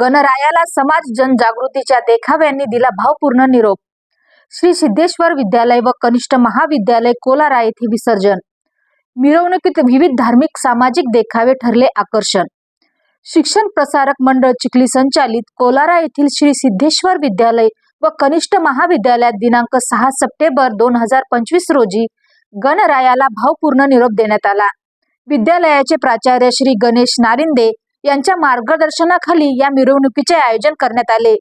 गणरायाला समाज जनजागृतीच्या देखाव्यांनी दिला भावपूर्ण निरोप. श्री सिद्धेश्वर विद्यालय व कनिष्ठ महाविद्यालय कोलारा येथे विसर्जन. मिरवणुकीत विविध धार्मिक सामाजिक देखावे ठरले आकर्षण. शिक्षण प्रसारक मंडळ चिखली संचालित कोलारा येथील श्री सिद्धेश्वर विद्यालय व कनिष्ठ महाविद्यालयात दिनांक सहा सप्टेंबर दोन हजार पंचवीस रोजी गणरायाला भावपूर्ण निरोप देण्यात आला. विद्यालयाचे प्राचार्य श्री गणेश नारिंदे यांच्या मार्गदर्शनाखाली या मिरवणुकीचे आयोजन करण्यात आले.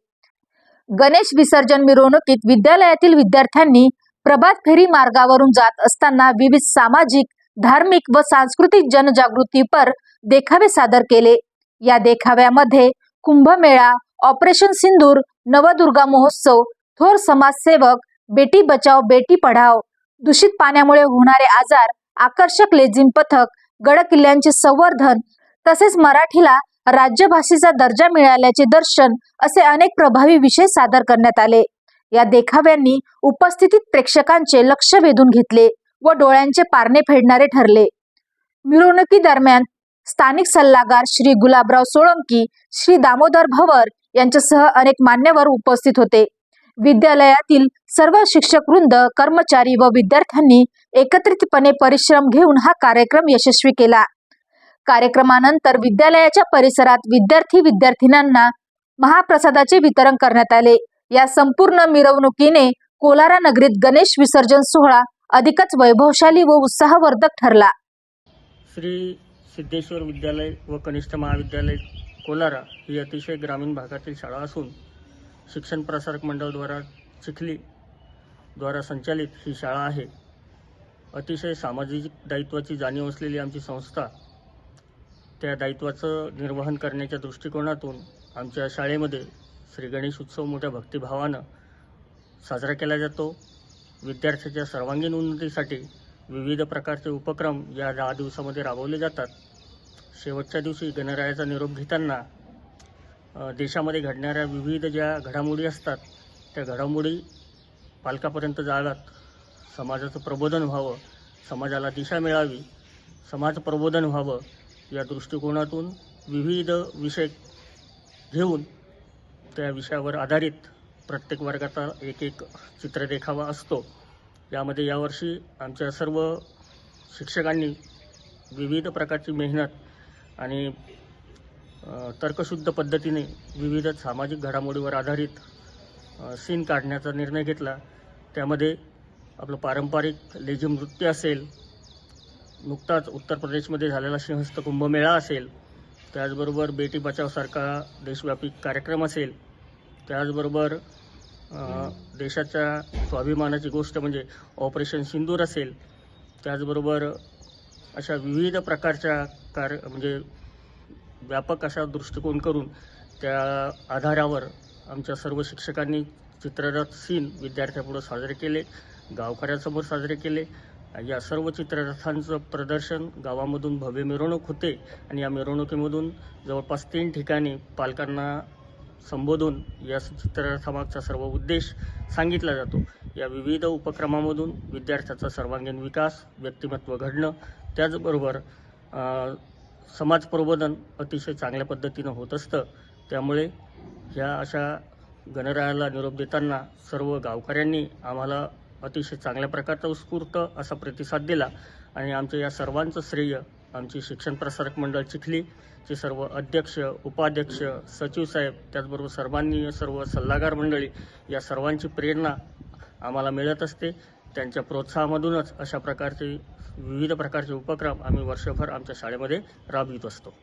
गणेश विसर्जन मिरवणुकीत विद्यालयातील विद्यार्थ्यांनी प्रभात फेरी मार्गावरून जात असताना विविध सामाजिक धार्मिक व सांस्कृतिक जनजागृतीपर देखावे सादर केले. या देखाव्यामध्ये कुंभमेळा ऑपरेशन सिंदूर नवदुर्गा महोत्सव थोर समाजसेवक बेटी बचाव बेटी पढाव दूषित पाण्यामुळे होणारे आजार आकर्षक लेझिम पथक गड किल्ल्यांचे संवर्धन तसेच मराठीला राज्यभाषेचा दर्जा मिळाल्याचे दर्शन असे अनेक प्रभावी विषय सादर करण्यात आले. या देखाव्यांनी उपस्थितीत प्रेक्षकांचे लक्ष वेधून घेतले व डोळ्यांचे पारणे फेडणारे ठरले. मिरवणुकी दरम्यान स्थानिक सल्लागार श्री गुलाबराव सोळंकी श्री दामोदर भवर यांच्यासह अनेक मान्यवर उपस्थित होते. विद्यालयातील सर्व शिक्षक वृंद कर्मचारी व विद्यार्थ्यांनी एकत्रितपणे परिश्रम घेऊन हा कार्यक्रम यशस्वी केला. कार्यक्रमानंतर विद्यालयाच्या परिसरात विद्यार्थी विद्यार्थिनींना महाप्रसादाचे वितरण करण्यात आले. या संपूर्ण मिरवणुकीने कोलारा नगरीत गणेश विसर्जन सोहळा अधिकच वैभवशाली व उत्साहवर्धक ठरला. श्री सिद्धेश्वर विद्यालय व कनिष्ठ महाविद्यालय कोलारा ही अतिशय ग्रामीण भागातील शाळा असून शिक्षण प्रसारक मंडळद्वारा चिखली द्वारा संचालित ही शाळा आहे. अतिशय सामाजिक दायित्वाची जाणीव असलेली आमची संस्था त्या दायित्वाचं निर्वहन करण्याच्या दृष्टिकोनातून आमच्या शाळेमध्ये श्री गणेश उत्सव मोठ्या भक्तिभावानं साजरा केला जातो. विद्यार्थ्याच्या सर्वांगीण उन्नतीसाठी विविध प्रकारचे उपक्रम या दहा दिवसामध्ये राबवले जातात. शेवटच्या दिवशी गणरायाचा निरोप घेताना देशामध्ये घडणाऱ्या विविध ज्या घडामोडी असतात त्या घडामोडी पालकापर्यंत जाव्यात समाजाचं प्रबोधन व्हावं समाजाला दिशा मिळावी समाज प्रबोधन व्हावं या दृष्टिकोनातून विविध विषय घेऊन त्या विषयावर आधारित प्रत्येक वर्गाचा एक एक चित्र देखावा असतो. यामध्ये यावर्षी आमच्या सर्व शिक्षकांनी विविध प्रकारची मेहनत आणि तर्कशुद्ध पद्धतीने विविध सामाजिक घडामोडीवर आधारित सीन काढण्याचा निर्णय घेतला. त्यामध्ये आपलं पारंपरिक लेझिम नृत्य असेल नुकताच उत्तर प्रदेशमध्ये झालेला सिंहस्थ कुंभमेळा असेल त्याचबरोबर बेटी बचावसारखा देशव्यापी कार्यक्रम असेल त्याचबरोबर देशाच्या स्वाभिमानाची गोष्ट म्हणजे ऑपरेशन सिंदूर असेल त्याचबरोबर अशा विविध प्रकारच्या कार्य म्हणजे व्यापक अशा दृष्टिकोन करून त्या आधारावर आमच्या सर्व शिक्षकांनी चित्ररथ सीन विद्यार्थ्यापुढं साजरे केले गावकऱ्यांसमोर साजरे केले या सर्व चित्ररथांचं प्रदर्शन गावामधून भव्य मिरवणूक होते आणि या मिरवणुकीमधून जवळपास तीन ठिकाणी पालकांना संबोधून या चित्ररथामागचा सर्व उद्देश सांगितला जातो. या विविध उपक्रमामधून विद्यार्थ्याचा सर्वांगीण विकास व्यक्तिमत्व घडणं त्याचबरोबर समाज प्रबोधन अतिशय चांगल्या पद्धतीनं होत असतं. त्यामुळे ह्या अशा गणरायाला निरोप देताना सर्व गावकऱ्यांनी आम्हाला अतिशय चांगल्या प्रकारचा उत्स्फूर्त असा प्रतिसाद दिला आणि आमच्या या सर्वांचं श्रेय आमची शिक्षण प्रसारक मंडळ चिखलीचे सर्व अध्यक्ष उपाध्यक्ष सचिव साहेब त्याचबरोबर सर्वांनी सर्व सल्लागार मंडळी या सर्वांची प्रेरणा आम्हाला मिळत असते. त्यांच्या प्रोत्साहामधूनच अशा प्रकारचे विविध प्रकारचे उपक्रम आम्ही वर्षभर आमच्या शाळेमध्ये राबवित असतो.